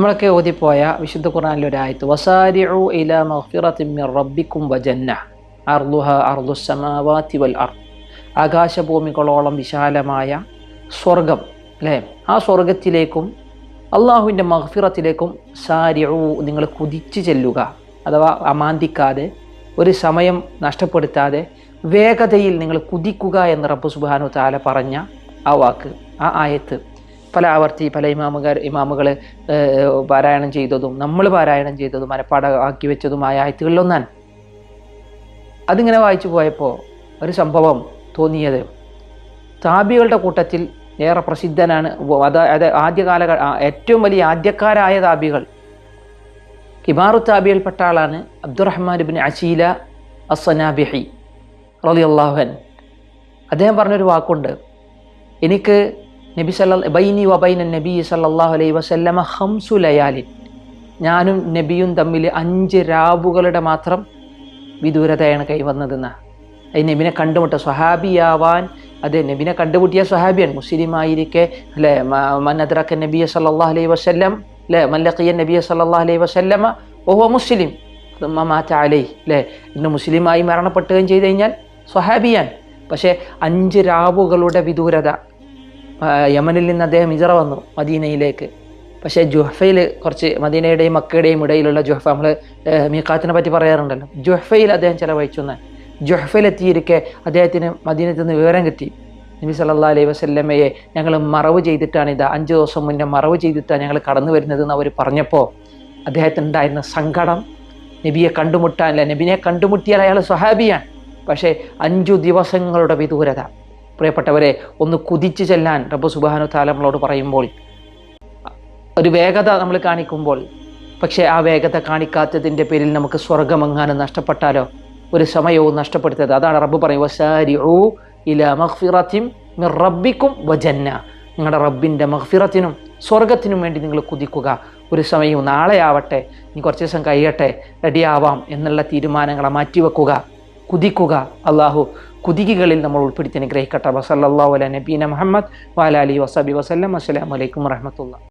നമ്മളൊക്കെ ഓതിപ്പോയ വിശുദ്ധ ഖുർആനിലെ ഒരു ആയത്ത് വസാരിഉ ഇല മഗ്ഫിറത്തിൻ മിർ റബ്ബിക്കും വജന്ന അർദുഹ അർദു സമാവാതി വൽ അർ ആകാശഭൂമികളോളം വിശാലമായ സ്വർഗം അല്ലേ? ആ സ്വർഗത്തിലേക്കും അള്ളാഹുവിന്റെ മഗ്ഫിറത്തിലേക്കും സാരിഉ നിങ്ങൾ കുതിച്ചു ചെല്ലുക. അഥവാ അമാന്തിക്കാതെ ഒരു സമയം നഷ്ടപ്പെടുത്താതെ വേഗതയിൽ നിങ്ങൾ കുതിക്കുക എന്ന് റബ്ബു സുബാനു താല പറഞ്ഞ ആ വാക്ക് ആ ആയത്ത്. പല ആവർത്തി പല ഇമാമുകാർ ഇമാമുകൾ പാരായണം ചെയ്തതും നമ്മൾ പാരായണം ചെയ്തതും മനപ്പാടമാക്കി വെച്ചതുമായ ആയത്തുകളിലൊന്നാണ്. അതിങ്ങനെ വായിച്ചു പോയപ്പോൾ ഒരു സംഭവം തോന്നിയത്. താബികളുടെ കൂട്ടത്തിൽ ഏറെ പ്രസിദ്ധനാണ് അതായത് ആദ്യകാല ഏറ്റവും വലിയ ആദ്യക്കാരായ താബികൾ കിബാറു താബിയിൽപ്പെട്ട ആളാണ് അബ്ദുറഹ്മാൻ ബിൻ അശീല അസനാബിഹി റലി അള്ളാഹുൻ അദ്ദേഹം പറഞ്ഞൊരു വാക്കുണ്ട്. എനിക്ക് നബി സല്ല ബൈനി വബൈന നബി സല്ലാഹു അലൈ വസല്ലമ ഹംസു ലയാലിൻ. ഞാനും നബിയും തമ്മിൽ അഞ്ച് രാവുകളുടെ മാത്രം വിദൂരതയാണ് കൈവന്നതെന്ന് അത് നബിനെ കണ്ടുമുട്ട സ്വഹാബിയാവാൻ അത് നബിനെ കണ്ടുമുട്ടിയ സ്വഹാബിയാണ്. മുസ്ലിം ആയിരിക്കെ അല്ലേ മന്നദ്രക്ക നബിയ സല്ലാഹു അലൈ വസല്ലം അല്ലേ മല്ലഖിയ നബിയ സല്ലാഹു അലൈ വസല്ലമ ഓഹോ മുസ്ലിം. മാറ്റ അലൈ അല്ലേ? ഇന്ന് മുസ്ലിമായി മരണപ്പെട്ടുകയും ചെയ്തു കഴിഞ്ഞാൽ സ്വഹാബിയാൻ പക്ഷേ അഞ്ച് രാവുകളുടെ വിദൂരത യമനിൽ നിന്ന് അദ്ദേഹം ഇജറ വന്നു മദീനയിലേക്ക്. പക്ഷേ ജുഹഫയിൽ കുറച്ച് മദീനയുടെയും മക്കയുടെയും ഇടയിലുള്ള ജുഹഫ നമ്മൾ മീക്കാത്തിനെ പറ്റി പറയാറുണ്ടല്ലോ. ജുഹഫയിൽ അദ്ദേഹം ചിലവഴിച്ചു എന്ന് ജുഹഫയിലെത്തിയിരിക്കെ അദ്ദേഹത്തിന് മദീനത്തിൽ നിന്ന് വിവരം കിട്ടി. നബി സല്ലാ അലൈഹി വസ്ല്ലമ്മയെ ഞങ്ങൾ മറവ് ചെയ്തിട്ടാണ് ഇത് അഞ്ച് ദിവസം മുന്നേ മറവ് ചെയ്തിട്ടാണ് ഞങ്ങൾ കടന്നു വരുന്നത് എന്ന് അവർ പറഞ്ഞപ്പോൾ അദ്ദേഹത്തിന് ഉണ്ടായിരുന്ന സങ്കടം നബിയെ കണ്ടുമുട്ടാൻ അല്ല നബിനെ കണ്ടുമുട്ടിയാൽ അയാൾ സ്വഹാബിയാണ്. പക്ഷേ അഞ്ചു ദിവസങ്ങളുടെ വിദൂരത. പ്രിയപ്പെട്ടവരെ ഒന്ന് കുതിച്ചു ചെല്ലാൻ റബ്ബ് സുബാനു താലങ്ങളോട് പറയുമ്പോൾ ഒരു വേഗത നമ്മൾ കാണിക്കുമ്പോൾ പക്ഷേ ആ വേഗത കാണിക്കാത്തതിന്റെ പേരിൽ നമുക്ക് സ്വർഗമെങ്ങാനും നഷ്ടപ്പെട്ടാലോ? ഒരു സമയവും നഷ്ടപ്പെടുത്തരുത്. അതാണ് റബ്ബ് പറയും വസാരി ഊ ഇല മഹ്ഫിറത്തിൻ മിർ റബ്ബിക്കും വജന്ന. നിങ്ങളുടെ റബ്ബിന്റെ മഹ്ഫിറത്തിനും സ്വർഗത്തിനും വേണ്ടി നിങ്ങൾ കുതിക്കുക. ഒരു സമയവും നാളെ ആവട്ടെ ഇനി കുറച്ച് ദിവസം കഴിയട്ടെ റെഡിയാവാം എന്നുള്ള തീരുമാനങ്ങളെ മാറ്റിവെക്കുക. കുതിക്കുക. അള്ളാഹു കുതികികളിൽ നമ്മൾ ഉൾപ്പെടുത്തി അനുഗ്രഹിക്കട്ടെ. വസല്ലാ അല നബീന മുഹമ്മദ് വാലാലി വസബി വസ്ലം അസ്സലാമലൈക്കും വറഹമത്തുള്ള